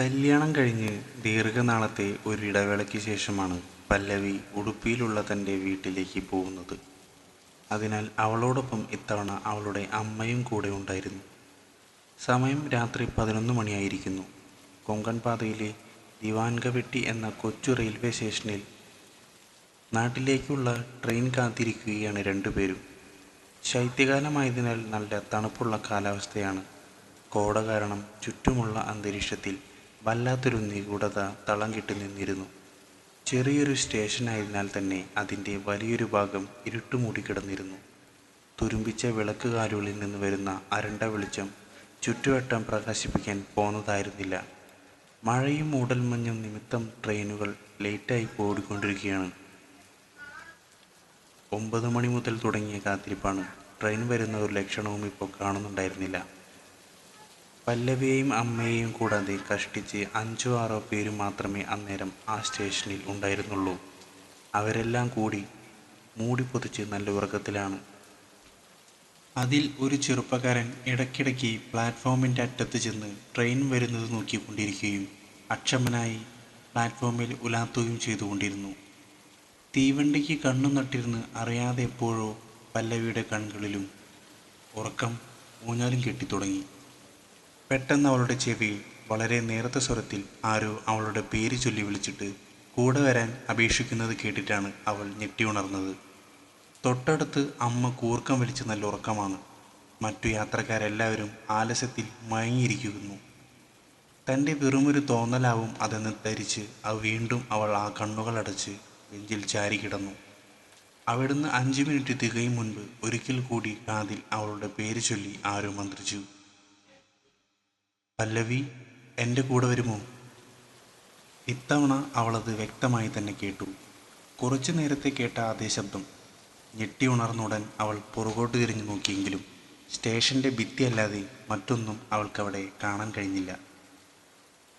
കല്യാണം കഴിഞ്ഞ് ദീർഘനാളത്തെ ഒരിടവേളയ്ക്ക് ശേഷമാണ് പല്ലവി ഉടുപ്പിയിലുള്ള തന്റെ വീട്ടിലേക്ക് പോകുന്നത്. അതിനാൽ അവളോടൊപ്പം ഇത്തവണ അവളുടെ അമ്മയും കൂടെ ഉണ്ടായിരുന്നു. സമയം രാത്രി പതിനൊന്ന് മണിയായിരിക്കുന്നു. കൊങ്കൺ പാതയിലെ ദിവാൻഗവെട്ടി എന്ന കൊച്ചു റെയിൽവേ സ്റ്റേഷനിൽ നാട്ടിലേക്കുള്ള ട്രെയിൻ കാത്തിരിക്കുകയാണ് രണ്ടുപേരും. ശൈത്യകാലമായതിനാൽ നല്ല തണുപ്പുള്ള കാലാവസ്ഥയാണ്. കോട കാരണം ചുറ്റുമുള്ള അന്തരീക്ഷത്തിൽ വല്ലാത്തൊരു നിഗൂഢത തളം കിട്ടി നിന്നിരുന്നു. ചെറിയൊരു സ്റ്റേഷനായതിനാൽ തന്നെ അതിന്റെ വലിയൊരു ഭാഗം ഇരുട്ടുമൂടി കിടന്നിരുന്നു. തുരുമ്പിച്ച വിളക്ക് കാലുകളിൽ നിന്ന് വരുന്ന അരണ്ട വെളിച്ചം ചുറ്റുവട്ടം പ്രകാശിപ്പിക്കാൻ പോന്നതായിരുന്നില്ല. മഴയും മൂടൽമഞ്ഞും നിമിത്തം ട്രെയിനുകൾ ലേറ്റായി ഓടിക്കൊണ്ടിരിക്കുകയാണ്. ഒമ്പത് മണി മുതൽ തുടങ്ങിയ കാത്തിരിപ്പാണ് ട്രെയിൻ വരുന്ന ഒരു ലക്ഷണവും ഇപ്പോൾ കാണുന്നുണ്ടായിരുന്നില്ല. പല്ലവിയെയും അമ്മയെയും കൂടാതെ കഷ്ടിച്ച് അഞ്ചോ ആറോ പേര് മാത്രമേ അന്നേരം ആ സ്റ്റേഷനിൽ ഉണ്ടായിരുന്നുള്ളൂ. അവരെല്ലാം കൂടി മൂടി പൊതിച്ച് നല്ല ഉറക്കത്തിലാണ്. അതിൽ ഒരു ചെറുപ്പക്കാരൻ ഇടയ്ക്കിടയ്ക്ക് പ്ലാറ്റ്ഫോമിന്റെ അറ്റത്ത് ചെന്ന് ട്രെയിൻ വരുന്നത് നോക്കിക്കൊണ്ടിരിക്കുകയും അക്ഷമനായി പ്ലാറ്റ്ഫോമിൽ ഉലാത്തുകയും ചെയ്തുകൊണ്ടിരുന്നു. തീവണ്ടിക്ക് കണ്ണു നട്ടിരുന്ന് അറിയാതെ എപ്പോഴോ പല്ലവിയുടെ കണ്ണുകളിലും ഉറക്കം ഊഞ്ഞാലും കെട്ടിത്തുടങ്ങി. പെട്ടെന്ന് അവളുടെ ചെവി വളരെ നേരത്ത സ്വരത്തിൽ ആരോ അവളുടെ പേര് ചൊല്ലി വിളിച്ചിട്ട് കൂടെ വരാൻ അപേക്ഷിക്കുന്നത് കേട്ടിട്ടാണ് അവൾ ഞെട്ടി ഉണർന്നത്. തൊട്ടടുത്ത് അമ്മ കൂർക്കം വലിച്ച് നല്ല ഉറക്കമാണ്. മറ്റു യാത്രക്കാരെല്ലാവരും ആലസ്യത്തിൽ മയങ്ങിയിരിക്കുന്നു. തന്റെ വെറുമൊരു തോന്നലാവും അതെന്ന് ധരിച്ച് അവ വീണ്ടും അവൾ ആ കണ്ണുകൾ അടച്ച് ബെഞ്ചിൽ ചാരി കിടന്നു. അവിടുന്ന് അഞ്ച് മിനിറ്റ് തികയും മുൻപ് ഒരിക്കൽ കൂടി കാതിൽ അവളുടെ പേര് ചൊല്ലി ആരോ മന്ത്രിച്ചു. പല്ലവി എന്റെ കൂടെ വരുമോ? ഇത്തവണ അവളത് വ്യക്തമായി തന്നെ കേട്ടു. കുറച്ചു നേരത്തെ കേട്ട അതേ ശബ്ദം. ഞെട്ടി ഉണർന്നുടൻ അവൾ പുറകോട്ട് തിരിഞ്ഞു നോക്കിയെങ്കിലും സ്റ്റേഷന്റെ ഭിത്തിയല്ലാതെ മറ്റൊന്നും അവൾക്കവിടെ കാണാൻ കഴിഞ്ഞില്ല.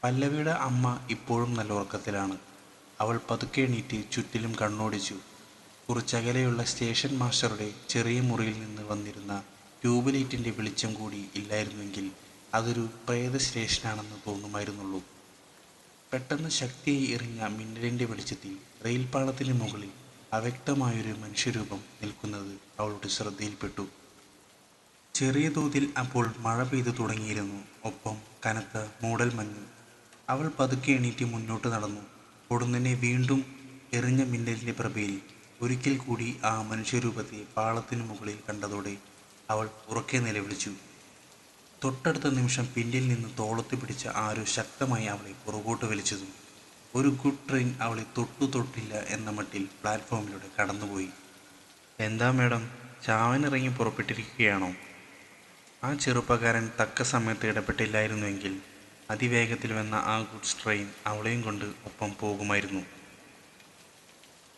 പല്ലവിയുടെ അമ്മ ഇപ്പോഴും നല്ല ഉറക്കത്തിലാണ്. അവൾ പതുക്കെ എണീറ്റ് ചുറ്റിലും കണ്ണോടിച്ചു. കുറച്ചകലെയുള്ള സ്റ്റേഷൻ മാസ്റ്ററുടെ ചെറിയ മുറിയിൽ നിന്ന് വന്നിരുന്ന ട്യൂബ് ലൈറ്റിന്റെ വെളിച്ചം കൂടി ഇല്ലായിരുന്നുവെങ്കിൽ അതൊരു പ്രേതശ്രേഷ്ഠനാണെന്ന് തോന്നുമായിരുന്നുള്ളൂ. പെട്ടെന്ന് ശക്തിയായി എറിഞ്ഞ മിന്നലിന്റെ വെളിച്ചത്തിൽ റെയിൽ പാളത്തിന് മുകളിൽ അവ്യക്തമായൊരു മനുഷ്യരൂപം നിൽക്കുന്നത് അവളുടെ ശ്രദ്ധയിൽപ്പെട്ടു. ചെറിയ തോതിൽ അപ്പോൾ മഴ പെയ്തു തുടങ്ങിയിരുന്നു. ഒപ്പം കനത്ത മൂടൽ മഞ്ഞ്. അവൾ പതുക്കെ എണീറ്റ് മുന്നോട്ട് നടന്നു. ഉടനെ വീണ്ടും എറിഞ്ഞ മിന്നലിന്റെ പ്രഭയിൽ ഒരിക്കൽ കൂടി ആ മനുഷ്യരൂപത്തെ പാളത്തിനു മുകളിൽ കണ്ടതോടെ അവൾ ഉറക്കെ നിലവിളിച്ചു. തൊട്ടടുത്ത നിമിഷം പിന്നിൽ നിന്ന് തോളത്ത് പിടിച്ച ആരോ ശക്തമായി അവളെ പുറകോട്ട് വലിച്ചതും ഒരു ഗുഡ് ട്രെയിൻ അവളെ തൊട്ടു തൊട്ടില്ല എന്ന മട്ടിൽ പ്ലാറ്റ്ഫോമിലൂടെ കടന്നുപോയി. എന്താ മേഡം? ചാവനിറങ്ങി പുറപ്പെട്ടിരിക്കുകയാണോ? ആ ചെറുപ്പക്കാരൻ തക്ക സമയത്ത് ഇടപെട്ടില്ലായിരുന്നുവെങ്കിൽ അതിവേഗത്തിൽ വന്ന ആ ഗുഡ്സ് ട്രെയിൻ അവളെയും കൊണ്ട് ഒപ്പം പോകുമായിരുന്നു.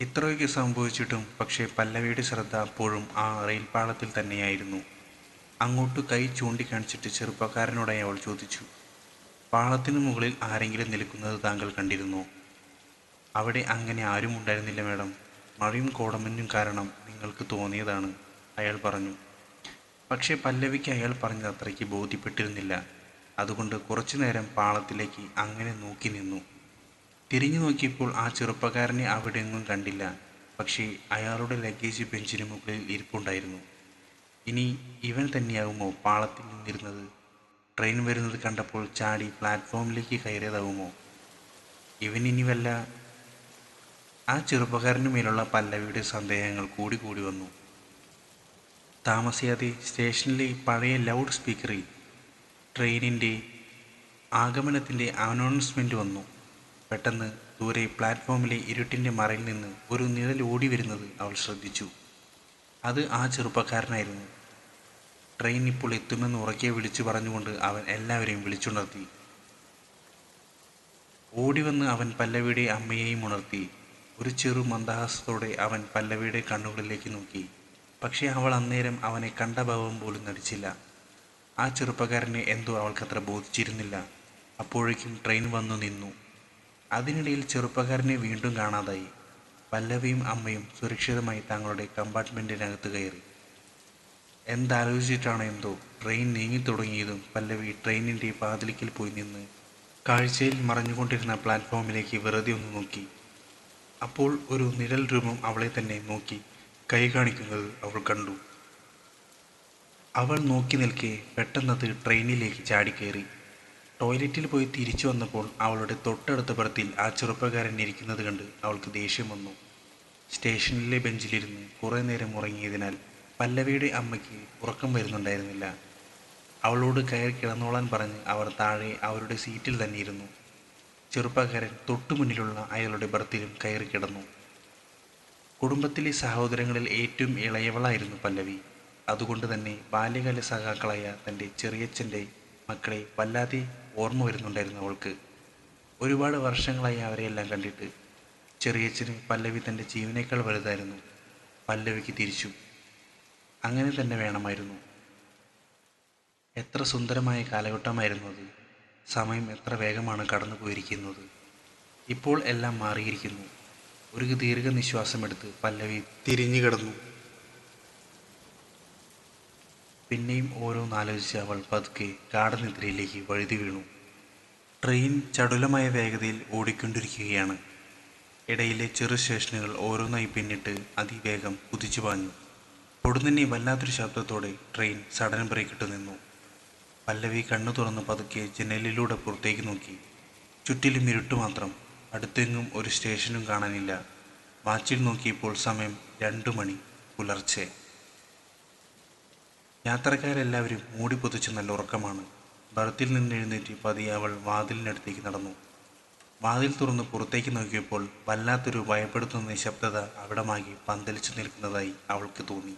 ഇത്രയൊക്കെ സംഭവിച്ചിട്ടും പക്ഷേ പല്ലവിയുടെ ശ്രദ്ധ അപ്പോഴും ആ റെയിൽ പാളത്തിൽ തന്നെയായിരുന്നു. അങ്ങോട്ട് കൈ ചൂണ്ടിക്കാണിച്ചിട്ട് ചെറുപ്പക്കാരനോടായി അവൾ ചോദിച്ചു പാളത്തിനു മുകളിൽ ആരെങ്കിലും നിൽക്കുന്നത് താങ്കൾ കണ്ടിരുന്നോ? അവിടെ അങ്ങനെ ആരും ഉണ്ടായിരുന്നില്ല മാഡം. മഴയും കോടമഞ്ഞും കാരണം നിങ്ങൾക്ക് തോന്നിയതാണ് അയാൾ പറഞ്ഞു. പക്ഷേ പല്ലവിക്ക് അയാൾ പറഞ്ഞത് അത്രയ്ക്ക് ബോധ്യപ്പെട്ടിരുന്നില്ല. അതുകൊണ്ട് കുറച്ചു നേരം പാളത്തിലേക്ക് അങ്ങനെ നോക്കി നിന്നു. തിരിഞ്ഞു നോക്കിയപ്പോൾ ആ ചെറുപ്പക്കാരനെ അവിടെയൊന്നും കണ്ടില്ല. പക്ഷേ അയാളുടെ ലഗേജ് ബെഞ്ചിന് മുകളിൽ ഇരിപ്പുണ്ടായിരുന്നു. ഇനി ഇവൻ തന്നെയാകുമോ പാളത്തിൽ നിന്നിരുന്നത്? ട്രെയിൻ വരുന്നത് കണ്ടപ്പോൾ ചാടി പ്ലാറ്റ്ഫോമിലേക്ക് കയറിയതാവുമോ ഇനി വല്ല ആ ചെറുപ്പക്കാരന് മേലുള്ള പല്ലവിയുടെ സന്ദേഹങ്ങൾ കൂടി കൂടി വന്നു. താമസിയാതെ സ്റ്റേഷനിലെ പഴയ ലൗഡ് സ്പീക്കറിൽ ട്രെയിനിന്റെ ആഗമനത്തിന്റെ അനൗൺസ്മെന്റ് വന്നു. പെട്ടെന്ന് ദൂരെ പ്ലാറ്റ്ഫോമിലെ ഇരുട്ടിന്റെ മറയിൽ നിന്ന് ഒരു നിഴൽ ഓടി വരുന്നത് അവൾ ശ്രദ്ധിച്ചു. അത് ആ ചെറുപ്പക്കാരനായിരുന്നു. ട്രെയിൻ ഇപ്പോൾ എത്തുമെന്ന് ഉറക്കെ വിളിച്ചു പറഞ്ഞുകൊണ്ട് അവൻ എല്ലാവരെയും വിളിച്ചുണർത്തി. ഓടിവന്ന് അവൻ പല്ലവിയുടെ അമ്മയെയും ഉണർത്തി. ഒരു ചെറു മന്ദഹാസത്തോടെ അവൻ പല്ലവിയുടെ കണ്ണുകളിലേക്ക് നോക്കി. പക്ഷേ അവൾ അന്നേരം അവനെ കണ്ട ഭാവം പോലും നടിച്ചില്ല. ആ ചെറുപ്പക്കാരനെ എന്തോ അവൾക്കത്ര ബോധിച്ചിരുന്നില്ല. അപ്പോഴേക്കും ട്രെയിൻ വന്നു നിന്നു. അതിനിടയിൽ ചെറുപ്പക്കാരനെ വീണ്ടും കാണാതായി. പല്ലവിയും അമ്മയും സുരക്ഷിതമായി തങ്ങളുടെ കമ്പാർട്ട്മെന്റിനകത്ത് കയറി. എന്താലോചിച്ചിട്ടാണോ എന്തോ ട്രെയിൻ നീങ്ങി തുടങ്ങിയതും പല്ലവി ട്രെയിനിന്റെ വാതിലിക്കൽ പോയി നിന്ന് കാഴ്ചയിൽ മറഞ്ഞുകൊണ്ടിരുന്ന പ്ലാറ്റ്ഫോമിലേക്ക് വെറുതെ ഒന്ന് നോക്കി. അപ്പോൾ ഒരു നിഴൽ രൂപം അവളെ തന്നെ നോക്കി കൈ കാണിക്കുന്നത് അവൾ കണ്ടു. അവൾ നോക്കി നിൽക്കെ പെട്ടെന്നത് ട്രെയിനിലേക്ക് ചാടിക്കയറി. ടോയ്ലറ്റിൽ പോയി തിരിച്ചു വന്നപ്പോൾ അവളുടെ തൊട്ടടുത്ത പുറത്തിൽ ആ ചെറുപ്പക്കാരൻ ഇരിക്കുന്നത് കണ്ട് അവൾക്ക് ദേഷ്യം വന്നു. സ്റ്റേഷനിലെ ബെഞ്ചിലിരുന്ന് കുറേ നേരം ഉറങ്ങിയതിനാൽ പല്ലവിയുടെ അമ്മയ്ക്ക് ഉറക്കം വരുന്നുണ്ടായിരുന്നില്ല. അവളോട് കയറി കിടന്നോളാൻ പറഞ്ഞ് അവർ താഴെ അവരുടെ സീറ്റിൽ തന്നെ ഇരുന്നു. ചെറുപ്പക്കാരൻ തൊട്ടു മുന്നിലുള്ള അയാളുടെ ബർത്തിലും കയറി കിടന്നു. കുടുംബത്തിലെ സഹോദരങ്ങളിൽ ഏറ്റവും ഇളയവളായിരുന്നു പല്ലവി. അതുകൊണ്ട് തന്നെ ബാല്യകാല സഖാക്കളായ തന്റെ ചെറിയച്ഛന്റെ മക്കളെ വല്ലാതെ ഓർമ്മ വരുന്നുണ്ടായിരുന്നു അവൾക്ക്. ഒരുപാട് വർഷങ്ങളായി അവരെയെല്ലാം കണ്ടിട്ട്. ചെറിയ പല്ലവി തന്റെ ജീവനേക്കാൾ വലുതായിരുന്നു. പല്ലവിക്ക് തിരിച്ചു. അങ്ങനെ തന്നെ വേണമായിരുന്നു. എത്ര സുന്ദരമായ കാലഘട്ടമായിരുന്നു അത്. സമയം എത്ര വേഗമാണ് കടന്നു പോയിരിക്കുന്നത് ഇപ്പോൾ എല്ലാം മാറിയിരിക്കുന്നു. ഒരു ദീർഘനിശ്വാസമെടുത്ത് പല്ലവി തിരിഞ്ഞു കിടന്നു പിന്നെയും ഓരോന്നാലോചിച്ച് അവൾ പതുക്കെ ഗാഠനിദ്രയിലേക്ക് വഴുതി വീണു. ട്രെയിൻ ചടുലമായ വേഗതയിൽ ഓടിക്കൊണ്ടിരിക്കുകയാണ്. ഇടയിലെ ചെറു സ്റ്റേഷനുകൾ ഓരോന്നായി പിന്നിട്ട് അതിവേഗം കുതിച്ചു പാഞ്ഞു. പൊടുന്നനെ വല്ലാത്തൊരു ശബ്ദത്തോടെ ട്രെയിൻ സഡൻ ബ്രേക്കിട്ട് നിന്നു. പല്ലവി കണ്ണു തുറന്ന് പതുക്കെ ജനലിലൂടെ പുറത്തേക്ക് നോക്കി. ചുറ്റിലും ഇരുട്ട് മാത്രം. അടുത്തെങ്ങും ഒരു സ്റ്റേഷനും കാണാനില്ല. വാച്ചിൽ നോക്കിയപ്പോൾ സമയം രണ്ടു മണി പുലർച്ചെ. യാത്രക്കാരെല്ലാവരും മൂടി പൊതിച്ച് നല്ല ഉറക്കമാണ്. ബർത്തിൽ നിന്ന് എഴുന്നേറ്റ് പതിയെ അവൾ വാതിലിനടുത്തേക്ക് നടന്നു. വാതിൽ തുറന്ന് പുറത്തേക്ക് നോക്കിയപ്പോൾ വല്ലാത്തൊരു ഭയപ്പെടുത്തുന്ന നിശബ്ദത അവിടമാകി പന്തലിച്ചു നിൽക്കുന്നതായി അവൾക്ക് തോന്നി.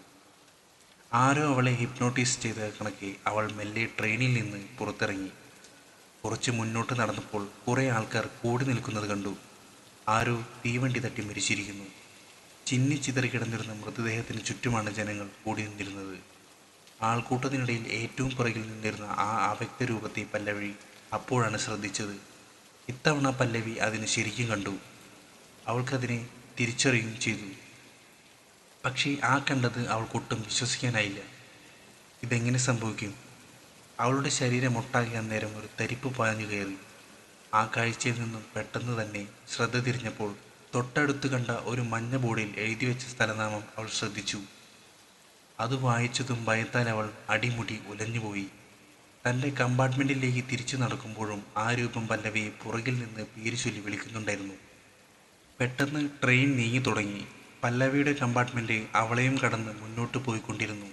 ആരോ അവളെ ഹിപ്നോട്ടൈസ് ചെയ്ത കണക്കെ അവൾ മെല്ലെ ട്രെയിനിൽ നിന്ന് പുറത്തിറങ്ങി. കുറച്ച് മുന്നോട്ട് നടന്നപ്പോൾ കുറേ ആൾക്കാർ കൂടി നിൽക്കുന്നത് കണ്ടു. ആരോ തീവണ്ടി തട്ടി മരിച്ചിരിക്കുന്നു. ചിന്നി ചിതറി കിടന്നിരുന്ന മൃതദേഹത്തിന് ചുറ്റുമാണ് ജനങ്ങൾ കൂടി നിന്നിരുന്നത്. ആൾക്കൂട്ടത്തിനിടയിൽ ഏറ്റവും പുറകിൽ നിന്നിരുന്ന ആ അവ്യക്ത രൂപത്തെ പല്ലവി അപ്പോഴാണ് ശ്രദ്ധിച്ചത്. ഇത്തവണ പല്ലവി അതിന് ശരിക്കും കണ്ടു. അവൾക്കതിനെ തിരിച്ചറിയുകയും ചെയ്തു. പക്ഷേ ആ കണ്ടത് അവൾക്കൊട്ടും വിശ്വസിക്കാനായില്ല. ഇതെങ്ങനെ സംഭവിക്കും? അവളുടെ ശരീരം ഒട്ടാകെ അന്നേരം ഒരു തരിപ്പ് പാഞ്ഞു കയറി. ആ കാഴ്ചയിൽ നിന്നും പെട്ടെന്ന് തന്നെ ശ്രദ്ധ തിരിഞ്ഞപ്പോൾ തൊട്ടടുത്ത് കണ്ട ഒരു മഞ്ഞ ബോർഡിൽ എഴുതി വെച്ച സ്ഥലനാമം അവൾ ശ്രദ്ധിച്ചു. അത് വായിച്ചതും ഭയത്താൽ അവൾ അടിമുടി ഉലഞ്ഞുപോയി. തന്റെ കമ്പാർട്ട്മെന്റിലേക്ക് തിരിച്ചു നടക്കുമ്പോഴും ആ രൂപം പല്ലവിയെ പുറകിൽ നിന്ന് പേര് ചൊല്ലി വിളിക്കുന്നുണ്ടായിരുന്നു. പെട്ടെന്ന് ട്രെയിൻ നീങ്ങി തുടങ്ങി. പല്ലവിയുടെ കമ്പാർട്ട്മെന്റ് അവളെയും കടന്ന് മുന്നോട്ട് പോയിക്കൊണ്ടിരുന്നു.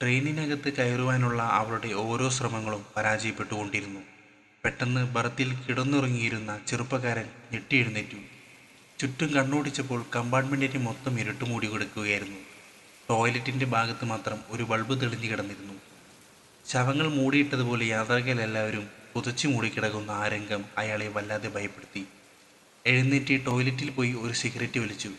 ട്രെയിനിനകത്ത് കയറുവാനുള്ള അവളുടെ ഓരോ ശ്രമങ്ങളും പരാജയപ്പെട്ടുകൊണ്ടിരുന്നു. പെട്ടെന്ന് ബർത്തിൽ കിടന്നുറങ്ങിയിരുന്ന ചെറുപ്പക്കാരൻ ഞെട്ടിയെഴുന്നേറ്റു. ചുറ്റും കണ്ണോടിച്ചപ്പോൾ കമ്പാർട്ട്മെന്റിന് മൊത്തം ഇരുട്ട് മൂടി കൊടുക്കുകയായിരുന്നു. ടോയ്ലറ്റിന്റെ ഭാഗത്ത് മാത്രം ഒരു ബൾബ് തെളിഞ്ഞു കിടന്നിരുന്നു. ശവങ്ങൾ മൂടിയിട്ടതുപോലെ യാത്രക്കാരെല്ലാവരും പുതച്ചു മൂടിക്കിടക്കുന്ന ആ രംഗം അയാളെ വല്ലാതെ ഭയപ്പെടുത്തി. എഴുന്നേറ്റ് ടോയ്ലറ്റിൽ പോയി ഒരു സിഗരറ്റ് വലിച്ചു.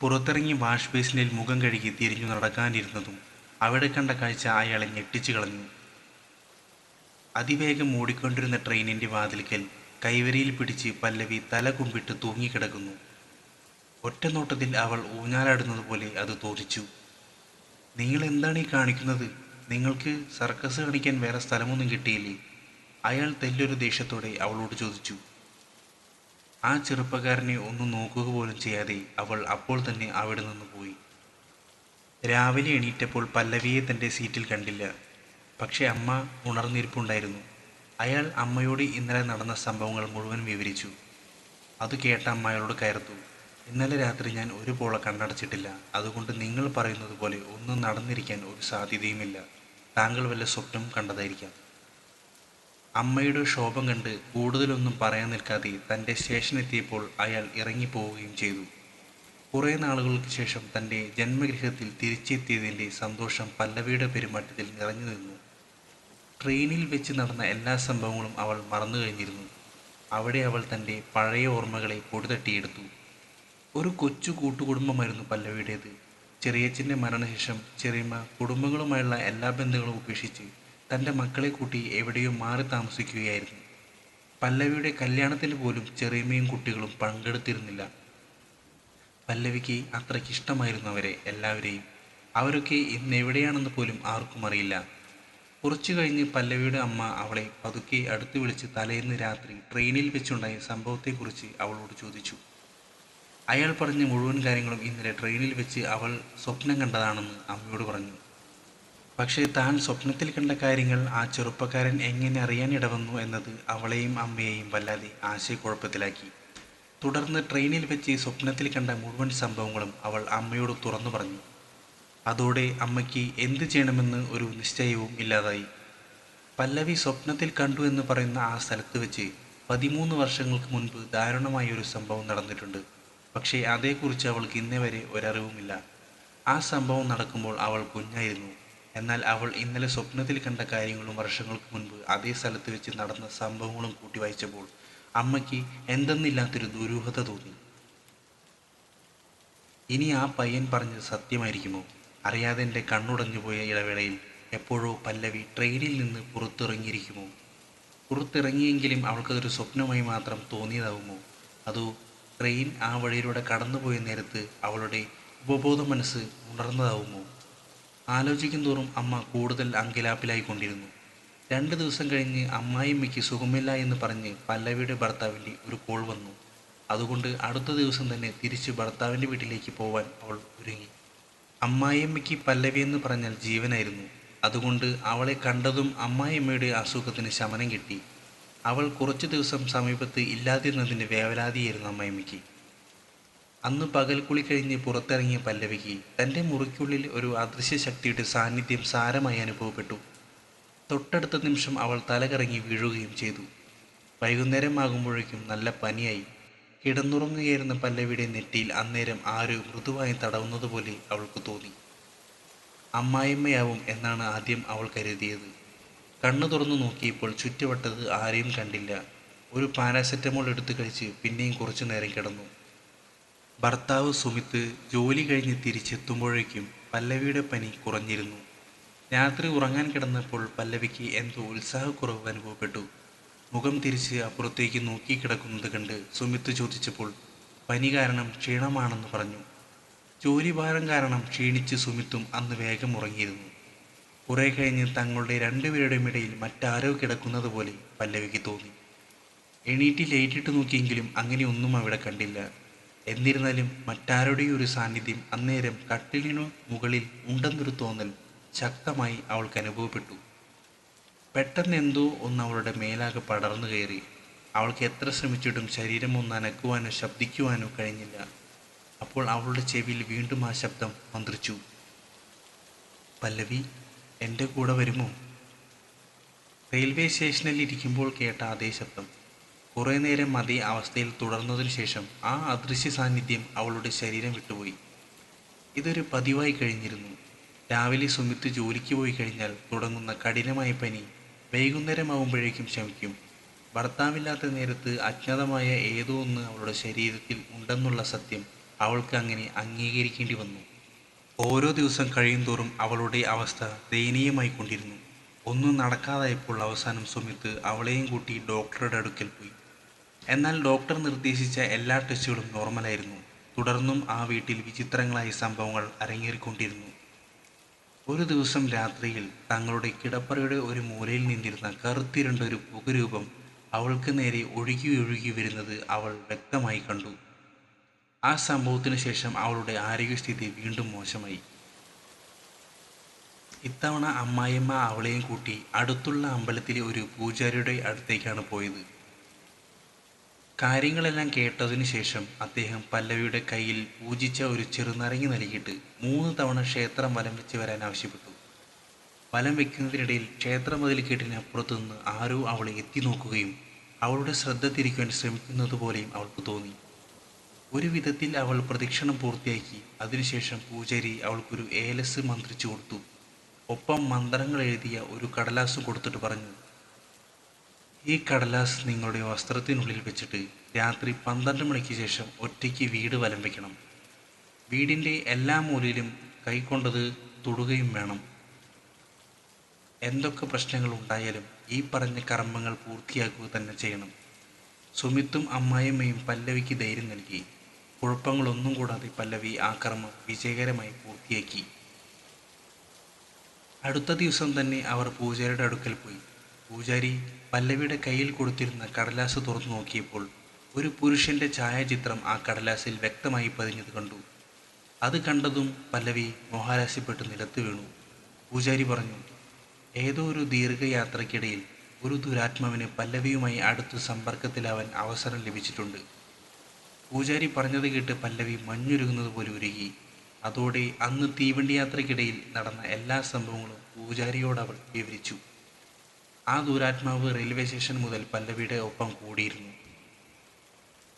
പുറത്തിറങ്ങി വാഷ് ബേസിനിൽ മുഖം കഴുകി തിരിഞ്ഞു നടക്കാനിരുന്നതും അവിടെ കണ്ട കാഴ്ച അയാളെ ഞെട്ടിച്ചു കളഞ്ഞു. അതിവേഗം മൂടിക്കൊണ്ടിരുന്ന ട്രെയിനിന്റെ വാതിൽക്കൽ കൈവരിയിൽ പിടിച്ച് പല്ലവി തല കുമ്പിട്ട് തൂങ്ങിക്കിടക്കുന്നു. ഒറ്റ നോട്ടത്തിൽ അവൾ ഊഞ്ഞാലാടുന്നതുപോലെ അത് തോന്നിച്ചു. നിങ്ങൾ എന്താണ് ഈ കാണിക്കുന്നത്? നിങ്ങൾക്ക് സർക്കസ് കാണിക്കാൻ വേറെ സ്ഥലമൊന്നും കിട്ടിയില്ലേ? അയാൾ തെല്ലൊരു ദേഷ്യത്തോടെ അവളോട് ചോദിച്ചു. ആ ചെറുപ്പക്കാരനെ ഒന്നും നോക്കുക പോലും ചെയ്യാതെ അവൾ അപ്പോൾ തന്നെ അവിടെ നിന്ന് പോയി. രാവിലെ എണീറ്റപ്പോൾ പല്ലവിയെ തന്റെ സീറ്റിൽ കണ്ടില്ല. പക്ഷേ അമ്മ ഉണർന്നിരിപ്പുണ്ടായിരുന്നു. അയാൾ അമ്മയോട് ഇന്നലെ നടന്ന സംഭവങ്ങൾ മുഴുവൻ വിവരിച്ചു. അത് കേട്ട അമ്മയോട് കയർത്തു. ഇന്നലെ രാത്രി ഞാൻ ഒരു പോള കണ്ണടച്ചിട്ടില്ല. അതുകൊണ്ട് നിങ്ങൾ പറയുന്നത് പോലെ ഒന്നും നടന്നിരിക്കാൻ ഒരു സാധ്യതയുമില്ല. താങ്കൾ വല്ല സ്വപ്നം കണ്ടതായിരിക്കാം. അമ്മയുടെ ശോഭം കണ്ട് കൂടുതലൊന്നും പറയാൻ നിൽക്കാതെ തന്റെ സ്റ്റേഷനെത്തിയപ്പോൾ അയാൾ ഇറങ്ങിപ്പോവുകയും ചെയ്തു. കുറേ നാളുകൾക്ക് ശേഷം തന്റെ ജന്മഗൃഹത്തിൽ തിരിച്ചെത്തിയതിന്റെ സന്തോഷം പല്ലവിയുടെ പെരുമാറ്റത്തിൽ നിറഞ്ഞു നിന്നു. ട്രെയിനിൽ വെച്ച് നടന്ന എല്ലാ സംഭവങ്ങളും അവൾ മറന്നു കഴിഞ്ഞിരുന്നു അവിടെ അവൾ തന്റെ പഴയ ഓർമ്മകളെ പൊടിതട്ടിയെടുത്തു ഒരു കൊച്ചു കൂട്ടുകുടുംബമായിരുന്നു പല്ലവിയുടേത്. ചെറിയച്ഛന്റെ മരണശേഷം ചെറിയമ്മ കുടുംബങ്ങളുമായുള്ള എല്ലാ ബന്ധങ്ങളും ഉപേക്ഷിച്ച് തന്റെ മക്കളെ കൂട്ടി എവിടെയോ മാറി താമസിക്കുകയായിരുന്നു. പല്ലവിയുടെ കല്യാണത്തിന് പോലും ചെറിയമ്മയും കുട്ടികളും പങ്കെടുത്തിരുന്നില്ല. പല്ലവിക്ക് അത്രയ്ക്ക് ഇഷ്ടമായിരുന്നു അവരെ എല്ലാവരെയും. അവരൊക്കെ ഇന്ന് എവിടെയാണെന്ന് പോലും ആർക്കും അറിയില്ല. കുറച്ചു കഴിഞ്ഞ് പല്ലവിയുടെ അമ്മ അവളെ പതുക്കെ അടുത്ത് വിളിച്ച് തലേന്ന് രാത്രി ട്രെയിനിൽ വെച്ചുണ്ടായ സംഭവത്തെക്കുറിച്ച് അവളോട് ചോദിച്ചു. അയാൾ പറഞ്ഞ മുഴുവൻ കാര്യങ്ങളും ഇന്നലെ ട്രെയിനിൽ വെച്ച് അവൾ സ്വപ്നം കണ്ടതാണെന്ന് അമ്മയോട് പറഞ്ഞു. പക്ഷേ താൻ സ്വപ്നത്തിൽ കണ്ട കാര്യങ്ങൾ ആ ചെറുപ്പക്കാരൻ എങ്ങനെ അറിയാൻ ഇടവന്നു എന്നത് അവളെയും അമ്മയെയും വല്ലാതെ ആശയക്കുഴപ്പത്തിലാക്കി. തുടർന്ന് ട്രെയിനിൽ വെച്ച് സ്വപ്നത്തിൽ കണ്ട മുഴുവൻ സംഭവങ്ങളും അവൾ അമ്മയോട് തുറന്നു പറഞ്ഞു. അതോടെ അമ്മയ്ക്ക് എന്ത് ചെയ്യണമെന്ന് ഒരു നിശ്ചയവും ഇല്ലാതായി. പല്ലവി സ്വപ്നത്തിൽ കണ്ടു എന്ന് പറയുന്ന ആ സ്ഥലത്ത് വെച്ച് പതിമൂന്ന് വർഷങ്ങൾക്ക് മുൻപ് ദാരുണമായ ഒരു സംഭവം നടന്നിട്ടുണ്ട്. പക്ഷേ അതേക്കുറിച്ച് അവൾക്ക് ഇന്നേ വരെ ഒരറിവുമില്ല. ആ സംഭവം നടക്കുമ്പോൾ അവൾ കുഞ്ഞായിരുന്നു. എന്നാൽ അവൾ ഇന്നലെ സ്വപ്നത്തിൽ കണ്ട കാര്യങ്ങളും വർഷങ്ങൾക്ക് മുൻപ് അതേ സ്ഥലത്ത് വെച്ച് നടന്ന സംഭവങ്ങളും കൂട്ടി വായിച്ചപ്പോൾ അമ്മയ്ക്ക് എന്തെന്നില്ലാത്തൊരു ദുരൂഹത തോന്നി. ഇനി ആ പയ്യൻ പറഞ്ഞത് സത്യമായിരിക്കുമോ? അറിയാതെ എന്റെ കണ്ണുടഞ്ഞു പോയ ഇടവേളയിൽ എപ്പോഴോ പല്ലവി ട്രെയിനിൽ നിന്ന് പുറത്തിറങ്ങിയിരിക്കുമോ? പുറത്തിറങ്ങിയെങ്കിലും അവൾക്കതൊരു സ്വപ്നമായി മാത്രം തോന്നിയതാവുമോ? അതോ ട്രെയിൻ ആ വഴിയിലൂടെ കടന്നുപോയ നേരത്ത് അവളുടെ ഉപബോധ മനസ്സ് ഉണർന്നതാവുമോ? ആലോചിക്കും തോറും അമ്മ കൂടുതൽ അങ്കിലാപ്പിലായിക്കൊണ്ടിരുന്നു. രണ്ട് ദിവസം കഴിഞ്ഞ് അമ്മായിമ്മയ്ക്ക് സുഖമില്ല എന്ന് പറഞ്ഞ് പല്ലവിയുടെ ഭർത്താവിന്റെ ഒരു കോൾ വന്നു. അതുകൊണ്ട് അടുത്ത ദിവസം തന്നെ തിരിച്ച് ഭർത്താവിന്റെ വീട്ടിലേക്ക് പോവാൻ അവൾ ഒരുങ്ങി. അമ്മായിയമ്മയ്ക്ക് പല്ലവി എന്ന് പറഞ്ഞാൽ ജീവനായിരുന്നു. അതുകൊണ്ട് അവളെ കണ്ടതും അമ്മായിയമ്മയുടെ അസുഖത്തിന് ശമനം കിട്ടി. അവൾ കുറച്ചു ദിവസം സമീപത്ത് ഇല്ലാതിരുന്നതിന്റെ വേവലാതിയായിരുന്നു അമ്മയമ്മയ്ക്ക് അന്ന് കുളി കഴിഞ്ഞ് പുറത്തിറങ്ങിയ പല്ലവിക്ക് തന്റെ മുറിക്കുള്ളിൽ ഒരു അദൃശ്യ ശക്തിയുടെ സാന്നിധ്യം സാരമായി അനുഭവപ്പെട്ടു. തൊട്ടടുത്ത നിമിഷം അവൾ തലകറങ്ങി വീഴുകയും ചെയ്തു. വൈകുന്നേരം ആകുമ്പോഴേക്കും നല്ല പനിയായി. കിടന്നുറങ്ങുകയായിരുന്ന പല്ലവിയുടെ നെറ്റിയിൽ അന്നേരം ആരോ മൃദുവായി തടവുന്നതുപോലെ അവൾക്ക് തോന്നി. അമ്മായിമ്മയാവും എന്നാണ് ആദ്യം അവൾ കരുതിയത്. കണ്ണു തുറന്നു നോക്കിയപ്പോൾ ചുറ്റുവട്ടത്ത് ആരെയും കണ്ടില്ല. ഒരു പാരാസെറ്റമോൾ എടുത്തു കഴിച്ച് പിന്നെയും കുറച്ചു നേരം കിടന്നു. ഭർത്താവ് സുമിത്ത് ജോലി കഴിഞ്ഞ് തിരിച്ചെത്തുമ്പോഴേക്കും പല്ലവിയുടെ പനി കുറഞ്ഞിരുന്നു. രാത്രി ഉറങ്ങാൻ കിടന്നപ്പോൾ പല്ലവിക്ക് എന്തോ ഉത്സാഹക്കുറവ് അനുഭവപ്പെട്ടു. മുഖം തിരിച്ച് അപ്പുറത്തേക്ക് നോക്കിക്കിടക്കുന്നത് കണ്ട് സുമിത്ത് ചോദിച്ചപ്പോൾ പനി കാരണം ക്ഷീണമാണെന്ന് പറഞ്ഞു. ജോലിഭാരം കാരണം ക്ഷീണിച്ച് സുമിത്തും അന്ന് വേഗം ഉറങ്ങിയിരുന്നു. കുറെ കഴിഞ്ഞ് തങ്ങളുടെ രണ്ടുപേരുടെയും ഇടയിൽ മറ്റാരോ കിടക്കുന്നത് പോലെ പല്ലവിക്ക് തോന്നി. എണീറ്റ് ലേറ്റിട്ട് നോക്കിയെങ്കിലും അങ്ങനെ ഒന്നും അവിടെ കണ്ടില്ല. എന്നിരുന്നാലും മറ്റാരുടെയും ഒരു സാന്നിധ്യം അന്നേരം കട്ടിലിനു മുകളിൽ ഉണ്ടെന്നൊരു തോന്നൽ ശക്തമായി അവൾക്ക് അനുഭവപ്പെട്ടു. പെട്ടെന്ന് എന്തോ ഒന്ന് അവളുടെ മേലാകെ പടർന്നു കയറി. അവൾക്ക് എത്ര ശ്രമിച്ചിട്ടും ശരീരം ഒന്ന് അനക്കുവാനോ ശബ്ദിക്കുവാനോ കഴിഞ്ഞില്ല. അപ്പോൾ അവളുടെ ചെവിയിൽ വീണ്ടും ആ ശബ്ദം മന്ത്രിച്ചു. പല്ലവി എന്റെ കൂടെ വരുമോ? റെയിൽവേ സ്റ്റേഷനിൽ ഇരിക്കുമ്പോൾ കേട്ട അതേ ശബ്ദം. കുറേ നേരം അതേ അവസ്ഥയിൽ തുടർന്നതിനു ശേഷം ആ അദൃശ്യ സാന്നിധ്യം അവളുടെ ശരീരം വിട്ടുപോയി. ഇതൊരു പതിവായി കഴിഞ്ഞിരുന്നു. രാവിലെ സുമിത്ത് ജോലിക്ക് പോയി കഴിഞ്ഞാൽ തുടങ്ങുന്ന കഠിനമായ പനി വൈകുന്നേരമാവുമ്പോഴേക്കും ശമിക്കും. ഭർത്താവില്ലാത്ത നേരത്ത് അജ്ഞാതമായ ഏതോ ഒന്ന് അവളുടെ ശരീരത്തിൽ ഉണ്ടെന്നുള്ള സത്യം അവൾക്ക് അങ്ങനെ അംഗീകരിക്കേണ്ടി വന്നു. ഓരോ ദിവസം കഴിയുന്തോറും അവളുടെ അവസ്ഥ ദയനീയമായി കൊണ്ടിരുന്നു ഒന്നും നടക്കാതായപ്പോൾ അവസാനം സുമിത്ത് അവളെയും കൂട്ടി ഡോക്ടറുടെ അടുക്കൽ പോയി. എന്നാൽ ഡോക്ടർ നിർദ്ദേശിച്ച എല്ലാ ടെസ്റ്റുകളും നോർമലായിരുന്നു. തുടർന്നും ആ വീട്ടിൽ വിചിത്രങ്ങളായ സംഭവങ്ങൾ അരങ്ങേറിക്കൊണ്ടിരുന്നു. ഒരു ദിവസം രാത്രിയിൽ തങ്ങളുടെ കിടപ്പറയുടെ ഒരു മൂലയിൽ നിന്നിരുന്ന കറുത്തിരണ്ട ഒരു പുകരൂപം അവൾക്ക് നേരെ ഒഴുകി ഒഴുകി വരുന്നത് അവൾ വ്യക്തമായി കണ്ടു. ആ സംഭവത്തിന് ശേഷം അവളുടെ ആരോഗ്യസ്ഥിതി വീണ്ടും മോശമായി. ഇത്തവണ അമ്മായിയമ്മ അവളെയും കൂട്ടി അടുത്തുള്ള അമ്പലത്തിലെ ഒരു പൂജാരിയുടെ അടുത്തേക്കാണ് പോയത്. കാര്യങ്ങളെല്ലാം കേട്ടതിനു ശേഷം അദ്ദേഹം പല്ലവിയുടെ കയ്യിൽ പൂജിച്ച ഒരു ചെറുനരങ്ങി നൽകിയിട്ട് മൂന്ന് തവണ ക്ഷേത്രം വലം വെച്ച് വരാൻ ആവശ്യപ്പെട്ടു. വലം വെക്കുന്നതിനിടയിൽ ക്ഷേത്രമതിൽ കെട്ടിനപ്പുറത്തു അപ്പുറത്തുനിന്ന് ആരോ അവളെ എത്തി നോക്കുകയും അവളുടെ ശ്രദ്ധ തിരിക്കുവാൻ ശ്രമിക്കുന്നത് പോലെയും അവൾക്ക് തോന്നി. ഒരു വിധത്തിൽ അവൾ പ്രദക്ഷിണം പൂർത്തിയാക്കി. അതിനുശേഷം പൂജാരി അവൾക്കൊരു ഏലസ് മന്ത്രിച്ചു കൊടുത്തു. ഒപ്പം മന്ത്രങ്ങൾ എഴുതിയ ഒരു കടലാസ് കൊടുത്തിട്ട് പറഞ്ഞു ഈ കടലാസ് നിങ്ങളുടെ വസ്ത്രത്തിനുള്ളിൽ വെച്ചിട്ട് രാത്രി പന്ത്രണ്ട് മണിക്ക് ശേഷം ഒറ്റയ്ക്ക് വീട് വലം വയ്ക്കണം വീടിന്റെ എല്ലാ മൂലയിലും കൈക്കൊണ്ടത് തൊടുകയും വേണം. എന്തൊക്കെ പ്രശ്നങ്ങൾ ഉണ്ടായാലും ഈ പറഞ്ഞ കർമ്മങ്ങൾ പൂർത്തിയാക്കുക തന്നെ ചെയ്യണം. സുമിത്തും അമ്മായിയമ്മയും പല്ലവിക്ക് ധൈര്യം നൽകി. കുഴപ്പങ്ങളൊന്നും കൂടാതെ പല്ലവി ആ വിജയകരമായി പൂർത്തിയാക്കി. അടുത്ത ദിവസം തന്നെ അവർ പൂജാരിയുടെ അടുക്കൽ പോയി. പൂജാരി പല്ലവിയുടെ കയ്യിൽ കൊടുത്തിരുന്ന കടലാസ് തുറന്നു നോക്കിയപ്പോൾ ഒരു പുരുഷന്റെ ഛായാചിത്രം ആ കടലാസിൽ വ്യക്തമായി പതിഞ്ഞത് കണ്ടു. അത് കണ്ടതും പല്ലവി മോഹാലാസ്യപ്പെട്ട് നിലത്ത് വീണു. പൂജാരി പറഞ്ഞു ഏതോ ഒരു ദീർഘയാത്രയ്ക്കിടയിൽ ഒരു ദുരാത്മാവിന് പല്ലവിയുമായി അടുത്ത് സമ്പർക്കത്തിലാവാൻ അവസരം ലഭിച്ചിട്ടുണ്ട്. പൂജാരി പറഞ്ഞത് കേട്ട് പല്ലവി മഞ്ഞുരുകുന്നത് പോലെ ഉരുകി. അതോടെ അന്ന് തീവണ്ടി യാത്രയ്ക്കിടയിൽ നടന്ന എല്ലാ സംഭവങ്ങളും പൂജാരിയോട് അവൾ വിവരിച്ചു. ആ ദൂരാത്മാവ് റെയിൽവേ സ്റ്റേഷൻ മുതൽ പല്ലവിയുടെ ഒപ്പം കൂടിയിരുന്നു.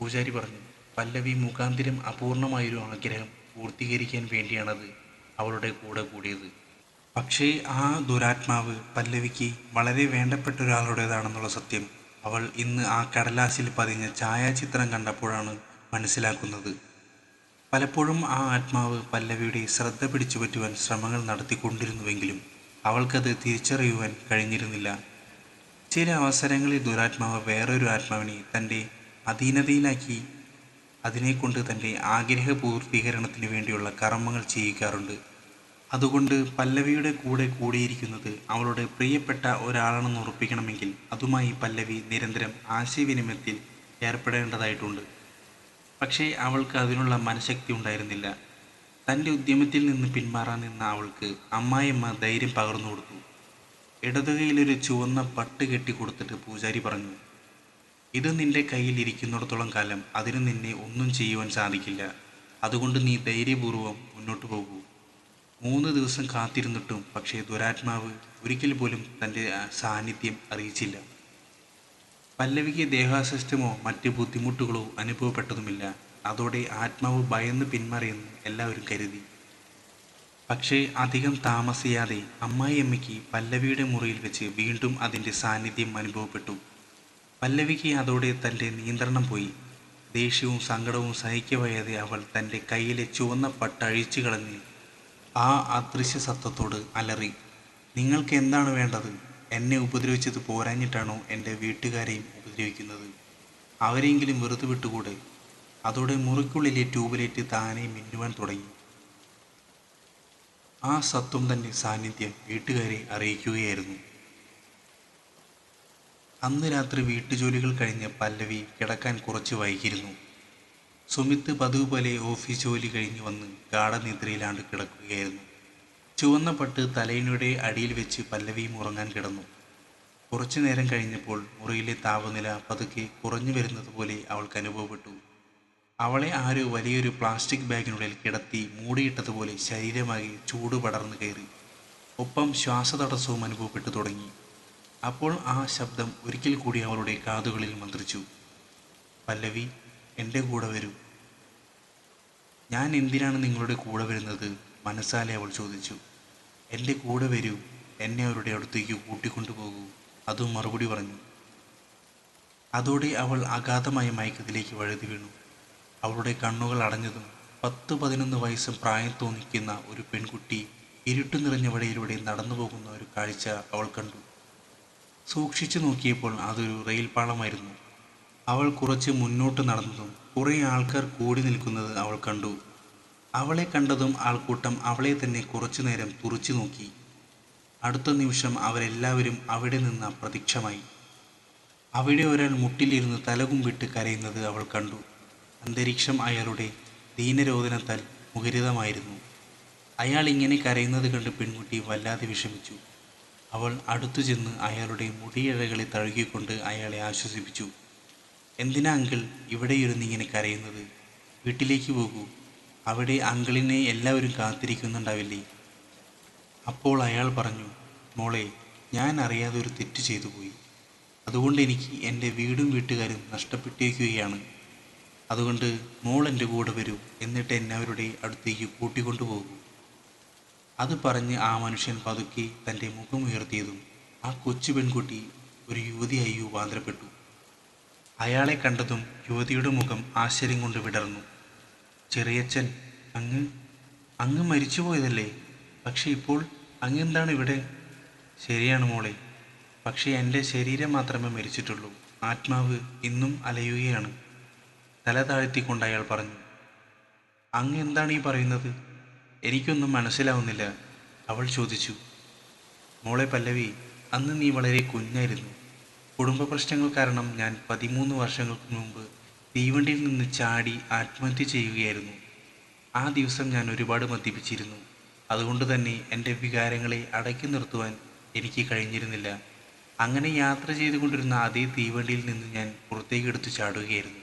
പൂജാരി പറഞ്ഞു പല്ലവി മുഖാന്തിരം അപൂർണമായൊരു ആഗ്രഹം പൂർത്തീകരിക്കാൻ വേണ്ടിയാണത് അവളുടെ കൂടെ കൂടിയത്. പക്ഷേ ആ ദുരാത്മാവ് പല്ലവിക്ക് വളരെ വേണ്ടപ്പെട്ട ഒരാളുടേതാണെന്നുള്ള സത്യം അവൾ ഇന്ന് ആ കടലാസിൽ പതിഞ്ഞ ഛായാചിത്രം കണ്ടപ്പോഴാണ് മനസ്സിലാക്കുന്നത്. പലപ്പോഴും ആ ആത്മാവ് പല്ലവിയുടെ ശ്രദ്ധ പിടിച്ചുപറ്റുവാൻ ശ്രമങ്ങൾ നടത്തിക്കൊണ്ടിരുന്നുവെങ്കിലും അവൾക്കത് തിരിച്ചറിയുവാൻ കഴിഞ്ഞിരുന്നില്ല. ചില അവസരങ്ങളിൽ ദുരാത്മാവ് വേറൊരു ആത്മാവിനെ തന്റെ അധീനതയിലാക്കി അതിനെക്കൊണ്ട് തന്റെ ആഗ്രഹ പൂർത്തീകരണത്തിന് വേണ്ടിയുള്ള കർമ്മങ്ങൾ ചെയ്യിക്കാറുണ്ട് അതുകൊണ്ട് പല്ലവിയുടെ കൂടെ കൂടിയിരിക്കുന്നത് അവളുടെ പ്രിയപ്പെട്ട ഒരാളാണെന്ന് ഉറപ്പിക്കണമെങ്കിൽ അതുമായി പല്ലവി നിരന്തരം ആശയവിനിമയത്തിൽ ഏർപ്പെടേണ്ടതായിട്ടുണ്ട്. പക്ഷേ അവൾക്ക് അതിനുള്ള മനഃശക്തി ഉണ്ടായിരുന്നില്ല. തന്റെ ഉദ്യമത്തിൽ നിന്ന് പിന്മാറാൻ നിന്ന അവൾക്ക് അമ്മായിയമ്മ ധൈര്യം പകർന്നു കൊടുത്തു. ഇടതുകൈയിലൊരു ചുവന്ന പട്ട് കെട്ടി കൊടുത്തിട്ട് പൂജാരി പറഞ്ഞു ഇത് നിന്റെ കയ്യിൽ ഇരിക്കുന്നിടത്തോളം കാലം അതിന് നിന്നെ ഒന്നും ചെയ്യുവാൻ സാധിക്കില്ല. അതുകൊണ്ട് നീ ധൈര്യപൂർവം മുന്നോട്ട് പോകൂ. മൂന്ന് ദിവസം കാത്തിരുന്നിട്ടും പക്ഷേ ദുരാത്മാവ് ഒരിക്കൽ പോലും തന്റെ സാന്നിധ്യം അറിയിച്ചില്ല. പല്ലവിക്ക് ദേഹാസ്വസ്ഥ്യമോ മറ്റ് ബുദ്ധിമുട്ടുകളോ അനുഭവപ്പെട്ടതുമില്ല. അതോടെ ആത്മാവ് ഭയന്ന് പിന്മാറിയെന്ന് എല്ലാവരും കരുതി. പക്ഷേ അധികം താമസിയാതെ അമ്മായിയമ്മയ്ക്ക് പല്ലവിയുടെ മുറിയിൽ വെച്ച് വീണ്ടും അതിന്റെ സാന്നിധ്യം അനുഭവപ്പെട്ടു. പല്ലവിക്ക് അതോടെ തന്റെ നിയന്ത്രണം പോയി. ദേഷ്യവും സങ്കടവും സഹിക്കവയ്യാതെ അവൾ തന്റെ കയ്യിലെ ചുവന്ന പട്ടഴിച്ചു കളഞ്ഞ് ആ അദൃശ്യ സത്വത്തോട് അലറി നിങ്ങൾക്ക് എന്താണ് വേണ്ടത്? എന്നെ ഉപദ്രവിച്ചത് പോരാഞ്ഞിട്ടാണോ എന്റെ വീട്ടുകാരെയും ഉപദ്രവിക്കുന്നത്. അവരെങ്കിലും വെറുതെ വിട്ടുകൂടെ? അതോടെ മുറിക്കുള്ളിലെ ട്യൂബിലേറ്റ് താനെ മിന്നുവാൻ തുടങ്ങി. ആ സത്വം തന്നെ സാന്നിധ്യം വീട്ടുകാരെ അറിയിക്കുകയായിരുന്നു. അന്ന് രാത്രി വീട്ടുജോലികൾ കഴിഞ്ഞ് പല്ലവി കിടക്കാൻ കുറച്ച് വൈകിയിരുന്നു. സുമിത്ത് പതിവ് പോലെ ഓഫീസ് ജോലി കഴിഞ്ഞ് വന്ന് ഗാഠനിദ്രയിലാണ്ട് കിടക്കുകയായിരുന്നു. ചുവന്ന പട്ട് തലയിനുടെ അടിയിൽ വെച്ച് പല്ലവിയും ഉറങ്ങാൻ കിടന്നു. കുറച്ചു നേരം കഴിഞ്ഞപ്പോൾ മുറിയിലെ താപനില പതുക്കെ കുറഞ്ഞു വരുന്നത് പോലെ അവൾക്ക് അനുഭവപ്പെട്ടു. അവളെ ആരോ വലിയൊരു പ്ലാസ്റ്റിക് ബാഗിനുള്ളിൽ കിടത്തി മൂടിയിട്ടതുപോലെ ശരീരമാകെ ചൂട് പടർന്നു കയറി. ഒപ്പം ശ്വാസതടസ്സവും അനുഭവപ്പെട്ടു തുടങ്ങി. അപ്പോൾ ആ ശബ്ദം ഒരിക്കൽ കൂടി അവളുടെ കാതുകളിൽ മന്ത്രിച്ചു. പല്ലവി എന്റെ കൂടെ വരൂ. ഞാൻ എന്തിനാണ് നിങ്ങളുടെ കൂടെ വരുന്നത്? മനസ്സാലെ അവൾ ചോദിച്ചു. എന്റെ കൂടെ വരൂ. എന്നെ അവരുടെ അടുത്തേക്ക് കൂട്ടിക്കൊണ്ടുപോകൂ. അതും മറുപടി പറഞ്ഞു. അതോടെ അവൾ അഗാധമായ മയക്കത്തിലേക്ക് വഴുതി വീണു. അവളുടെ കണ്ണുകൾ അടഞ്ഞതും പത്ത് പതിനൊന്ന് വയസ്സ് പ്രായം തോന്നിക്കുന്ന ഒരു പെൺകുട്ടി ഇരുട്ടു നിറഞ്ഞ വഴിയിലൂടെ നടന്നു പോകുന്ന ഒരു കാഴ്ച അവൾ കണ്ടു. സൂക്ഷിച്ചു നോക്കിയപ്പോൾ അതൊരു റെയിൽ പാളമായിരുന്നു അവൾ കുറച്ച് മുന്നോട്ട് നടന്നതും കുറേ ആൾക്കാർ കൂടി നിൽക്കുന്നത് അവൾ കണ്ടു. അവളെ കണ്ടതും ആൾക്കൂട്ടം അവളെ തന്നെ കുറച്ചു നേരം തുറച്ചു നോക്കി. അടുത്ത നിമിഷം അവരെല്ലാവരും അവിടെ നിന്ന് അപ്രത്യക്ഷമായി. അവിടെ ഒരാൾ മുട്ടിലിരുന്ന് തലകുമ്പിട്ട് കരയുന്നത് അവൾ കണ്ടു. അന്തരീക്ഷം അയാളുടെ ദീനരോധനത്താൽ മുഖരിതമായിരുന്നു. അയാൾ ഇങ്ങനെ കരയുന്നത് കണ്ട് പെൺകുട്ടി വല്ലാതെ വിഷമിച്ചു. അവൾ അടുത്തു ചെന്ന് അയാളുടെ മുടിയിഴകളെ തഴുകിക്കൊണ്ട് അയാളെ ആശ്വസിപ്പിച്ചു. എന്തിനാ അങ്കിൾ ഇവിടെ ഇരുന്ന് ഇങ്ങനെ കരയുന്നത്? വീട്ടിലേക്ക് പോകൂ. അവിടെ അങ്കിളിനെ എല്ലാവരും കാത്തിരിക്കുന്നുണ്ടാവില്ലേ? അപ്പോൾ അയാൾ പറഞ്ഞു മോളെ ഞാൻ അറിയാതെ ഒരു തെറ്റ് ചെയ്തു പോയി. അതുകൊണ്ട് എനിക്ക് എന്റെ വീടും വീട്ടുകാരും നഷ്ടപ്പെട്ടിരിക്കുകയാണ് അതുകൊണ്ട് മോൾ എന്റെ കൂടെ വരൂ എന്നിട്ട് എന്നെ അവരുടെ അടുത്തേക്ക് കൂട്ടിക്കൊണ്ടുപോകൂ അത് പറഞ്ഞ് ആ മനുഷ്യൻ പതുക്കെ തന്റെ മുഖം ഉയർത്തിയതും ആ കൊച്ചു പെൺകുട്ടി ഒരു യുവതിയായി രൂപാന്തരപ്പെട്ടു. അയാളെ കണ്ടതും യുവതിയുടെ മുഖം ആശ്ചര്യം കൊണ്ട് വിടർന്നു. ചെറിയച്ഛൻ അങ്ങ് അങ്ങ് മരിച്ചുപോയതല്ലേ? പക്ഷെ ഇപ്പോൾ അങ്ങെന്താണ് ഇവിടെ? ശരിയാണ് മോളെ. പക്ഷേ എന്റെ ശരീരം മാത്രമേ മരിച്ചിട്ടുള്ളൂ. ആത്മാവ് ഇന്നും അലയുകയാണ്. തല താഴ്ത്തിക്കൊണ്ട് അയാൾ പറഞ്ഞു അങ്ങ് എന്താണ് ഈ പറയുന്നത്? എനിക്കൊന്നും മനസ്സിലാവുന്നില്ല. അവൾ ചോദിച്ചു മോളെ പല്ലവി അന്ന് നീ വളരെ കുഞ്ഞായിരുന്നു. കുടുംബ പ്രശ്നങ്ങൾ കാരണം ഞാൻ പതിമൂന്ന് വർഷങ്ങൾക്ക് മുമ്പ് തീവണ്ടിയിൽ നിന്ന് ചാടി ആത്മഹത്യ ചെയ്യുകയായിരുന്നു. ആ ദിവസം ഞാൻ ഒരുപാട് മദ്യപിച്ചിരുന്നു. അതുകൊണ്ട് തന്നെ എന്റെ വികാരങ്ങളെ അടക്കി നിർത്തുവാൻ എനിക്ക് കഴിഞ്ഞിരുന്നില്ല. അങ്ങനെ യാത്ര ചെയ്തുകൊണ്ടിരുന്ന അതേ തീവണ്ടിയിൽ നിന്ന് ഞാൻ പുറത്തേക്ക് എടുത്തു ചാടുകയായിരുന്നു.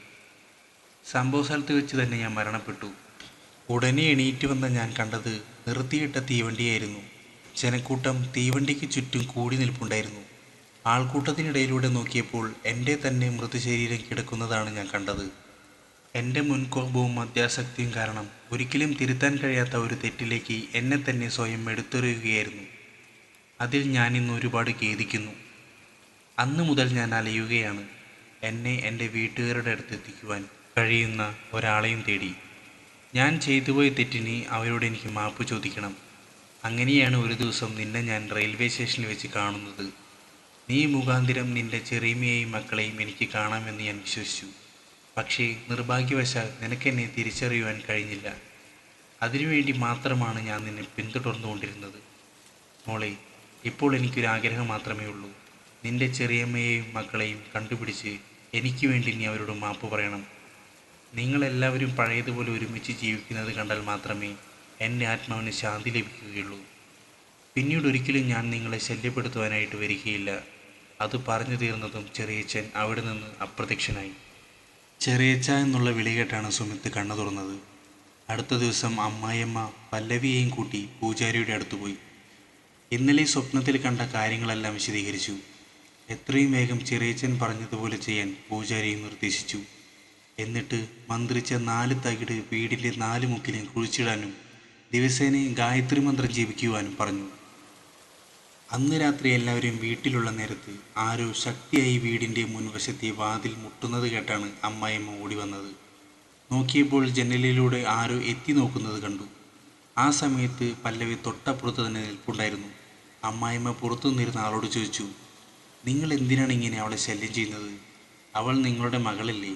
സംഭവ സ്ഥലത്ത് വെച്ച് തന്നെ ഞാൻ മരണപ്പെട്ടു. ഉടനെ എണീറ്റ് വന്ന ഞാൻ കണ്ടത് നിർത്തിയിട്ട തീവണ്ടിയായിരുന്നു. ജനക്കൂട്ടം തീവണ്ടിക്ക് ചുറ്റും കൂടി നിൽപ്പുണ്ടായിരുന്നു. ആൾക്കൂട്ടത്തിനിടയിലൂടെ നോക്കിയപ്പോൾ എന്റെ തന്നെ മൃതശരീരം കിടക്കുന്നതാണ് ഞാൻ കണ്ടത്. എന്റെ മുൻകോപവും അത്യാസക്തിയും കാരണം ഒരിക്കലും തിരുത്താൻ കഴിയാത്ത ഒരു തെറ്റിലേക്ക് എന്നെ തന്നെ സ്വയം എടുത്തെറിയുകയായിരുന്നു. അതിൽ ഞാൻ ഇന്ന് ഒരുപാട് ഖേദിക്കുന്നു. അന്ന് മുതൽ ഞാൻ അലയുകയാണ്. എന്നെ എന്റെ വീട്ടുകാരുടെ അടുത്ത് എത്തിക്കുവാൻ കഴിയുന്ന ഒരാളെയും തേടി. ഞാൻ ചെയ്തുപോയ തെറ്റിന് അവരോട് എനിക്ക് മാപ്പ് ചോദിക്കണം. അങ്ങനെയാണ് ഒരു ദിവസം നിന്നെ ഞാൻ റെയിൽവേ സ്റ്റേഷനിൽ വെച്ച് കാണുന്നത്. നീ മുഖാന്തിരം നിന്റെ ചെറിയമ്മയെയും മക്കളെയും എനിക്ക് കാണാമെന്ന് ഞാൻ വിശ്വസിച്ചു. പക്ഷേ നിർഭാഗ്യവശാൽ നിനക്കെന്നെ തിരിച്ചറിയുവാൻ കഴിഞ്ഞില്ല. അതിനുവേണ്ടി മാത്രമാണ് ഞാൻ നിന്നെ പിന്തുടർന്നുകൊണ്ടിരുന്നത്. മോളെ ഇപ്പോൾ എനിക്കൊരാഗ്രഹം മാത്രമേ ഉള്ളൂ. നിന്റെ ചെറിയമ്മയെയും മക്കളെയും കണ്ടുപിടിച്ച് എനിക്ക് വേണ്ടി നീ അവരോട് മാപ്പ് പറയണം. നിങ്ങളെല്ലാവരും പഴയതുപോലെ ഒരുമിച്ച് ജീവിക്കുന്നത് കണ്ടാൽ മാത്രമേ എന്റെ ആത്മാവിന് ശാന്തി ലഭിക്കുകയുള്ളൂ. പിന്നീട് ഒരിക്കലും ഞാൻ നിങ്ങളെ ശല്യപ്പെടുത്തുവാനായിട്ട് വരികയില്ല. അത് പറഞ്ഞു തീർന്നതും ചെറിയച്ഛൻ അവിടെ നിന്ന് അപ്രത്യക്ഷനായി. ചെറിയച്ച എന്നുള്ള വിളി കേട്ടാണ് സുമിത്ത് കണ്ണു തുറന്നത്. അടുത്ത ദിവസം അമ്മായിയമ്മ പല്ലവിയെയും കൂട്ടി പൂജാരിയുടെ അടുത്ത് പോയി. ഇന്നലെ സ്വപ്നത്തിൽ കണ്ട കാര്യങ്ങളെല്ലാം വിശദീകരിച്ചു. എത്രയും വേഗം ചെറിയച്ചൻ പറഞ്ഞതുപോലെ ചെയ്യാൻ പൂജാരിയും നിർദ്ദേശിച്ചു. എന്നിട്ട് മന്ത്രിച്ച നാല് തകിട് വീടിന്റെ നാല് മുക്കിലും കുഴിച്ചിടാനും ദിവസേനയും ഗായത്രി മന്ത്രം ജപിക്കുവാനും പറഞ്ഞു. അന്ന് രാത്രി എല്ലാവരും വീട്ടിലുള്ള നേരത്ത് ആരോ ശക്തിയായി വീടിന്റെ മുൻവശത്തെ വാതിൽ മുട്ടുന്നത് കേട്ടാണ് അമ്മായിമ്മ ഓടി വന്നത്. നോക്കിയപ്പോൾ ജനലിലൂടെ ആരോ എത്തി നോക്കുന്നത് കണ്ടു. ആ സമയത്ത് പല്ലവി തൊട്ടപ്പുറത്ത് തന്നെ നിൽപ്പുണ്ടായിരുന്നു. അമ്മായിമ്മ പുറത്തു നിന്നിരുന്ന ആളോട് ചോദിച്ചു നിങ്ങൾ എന്തിനാണ് ഇങ്ങനെ അവളെ ശല്യം ചെയ്യുന്നത്? അവൾ നിങ്ങളുടെ മകളല്ലേ.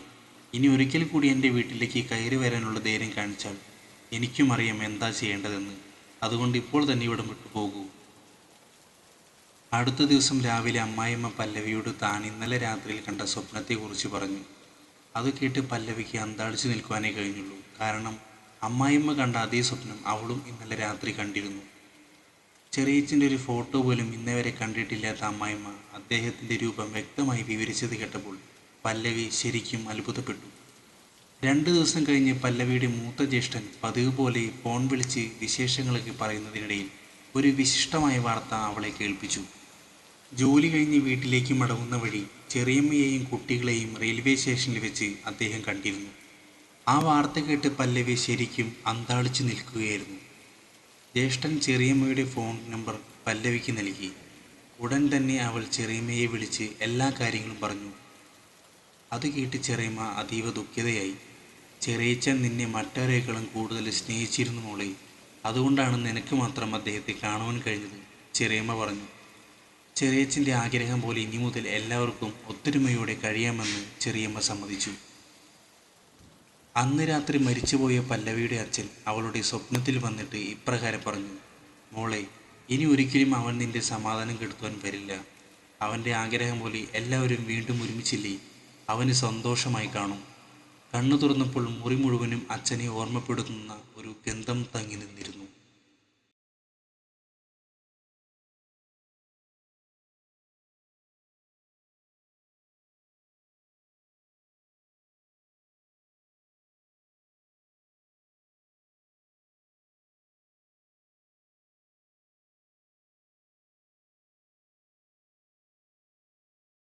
ഇനി ഒരിക്കൽ കൂടി എന്റെ വീട്ടിലേക്ക് കയറി വരാനുള്ള ധൈര്യം കാണിച്ചാൽ എനിക്കും അറിയാം എന്താ ചെയ്യേണ്ടതെന്ന്. അതുകൊണ്ട് ഇപ്പോൾ തന്നെ ഇവിടം വിട്ടു പോകൂ അടുത്ത ദിവസം രാവിലെ അമ്മായിമ്മ പല്ലവിയോട് താൻ ഇന്നലെ രാത്രിയിൽ കണ്ട സ്വപ്നത്തെക്കുറിച്ച് പറഞ്ഞു. അത് കേട്ട് പല്ലവിക്ക് അന്താളിച്ചു നിൽക്കുവാനേ കഴിഞ്ഞുള്ളൂ. കാരണം അമ്മായിമ്മ കണ്ട അതേ സ്വപ്നം അവളും ഇന്നലെ രാത്രി കണ്ടിരുന്നു. ചെറിയച്ഛന്റെ ഒരു ഫോട്ടോ പോലും ഇന്നേ വരെ കണ്ടിട്ടില്ലാത്ത അമ്മായിമ്മ അദ്ദേഹത്തിന്റെ രൂപം വ്യക്തമായി വിവരിച്ചത് കേട്ടപ്പോൾ പല്ലവി ശരിക്കും അത്ഭുതപ്പെട്ടു. രണ്ട് ദിവസം കഴിഞ്ഞ് പല്ലവിയുടെ മൂത്ത ജ്യേഷ്ഠൻ പതിവ് പോലെ ഫോൺ വിളിച്ച് വിശേഷങ്ങളൊക്കെ പറയുന്നതിനിടയിൽ ഒരു വിശിഷ്ടമായ വാർത്ത അവളെ കേൾപ്പിച്ചു. ജോലി കഴിഞ്ഞ് വീട്ടിലേക്ക് മടങ്ങുന്ന വഴി ചെറിയമ്മയെയും കുട്ടികളെയും റെയിൽവേ സ്റ്റേഷനിൽ വെച്ച് അദ്ദേഹം കണ്ടിരുന്നു. ആ വാർത്ത കേട്ട് പല്ലവി ശരിക്കും അന്താളിച്ചു നിൽക്കുകയായിരുന്നു. ജ്യേഷ്ഠൻ ചെറിയമ്മയുടെ ഫോൺ നമ്പർ പല്ലവിക്ക് നൽകി. ഉടൻ തന്നെ അവൾ ചെറിയമ്മയെ വിളിച്ച് എല്ലാ കാര്യങ്ങളും പറഞ്ഞു. അത് കേട്ട് ചെറിയമ്മ അതീവ ദുഃഖിതയായി. ചെറിയച്ചൻ നിന്നെ മറ്റാരേക്കാളും കൂടുതൽ സ്നേഹിച്ചിരുന്നു മോളെ. അതുകൊണ്ടാണ് നിനക്ക് മാത്രം അദ്ദേഹത്തെ കാണുവാൻ കഴിഞ്ഞത് ചെറിയമ്മ പറഞ്ഞു. ചെറിയച്ചന്റെ ആഗ്രഹം പോലെ ഇനി മുതൽ എല്ലാവർക്കും ഒത്തൊരുമയോടെ കഴിയാമെന്ന് ചെറിയമ്മ സമ്മതിച്ചു. അന്ന് രാത്രി മരിച്ചുപോയ പല്ലവിയുടെ അച്ഛൻ അവളുടെ സ്വപ്നത്തിൽ വന്നിട്ട് ഇപ്രകാരം പറഞ്ഞു മോളെ ഇനി ഒരിക്കലും അവൻ നിന്റെ സമാധാനം കെടുത്തുവാൻ വരില്ല. അവന്റെ ആഗ്രഹം പോലെ എല്ലാവരും വീണ്ടും ഒരുമിച്ചില്ലേ? അവന് സന്തോഷമായി കാണും. കണ്ണു തുറന്നപ്പോൾ മുറി മുഴുവനും അച്ഛനെ ഓർമ്മപ്പെടുത്തുന്ന ഒരു ഗന്ധം തങ്ങി നിന്നിരുന്നു.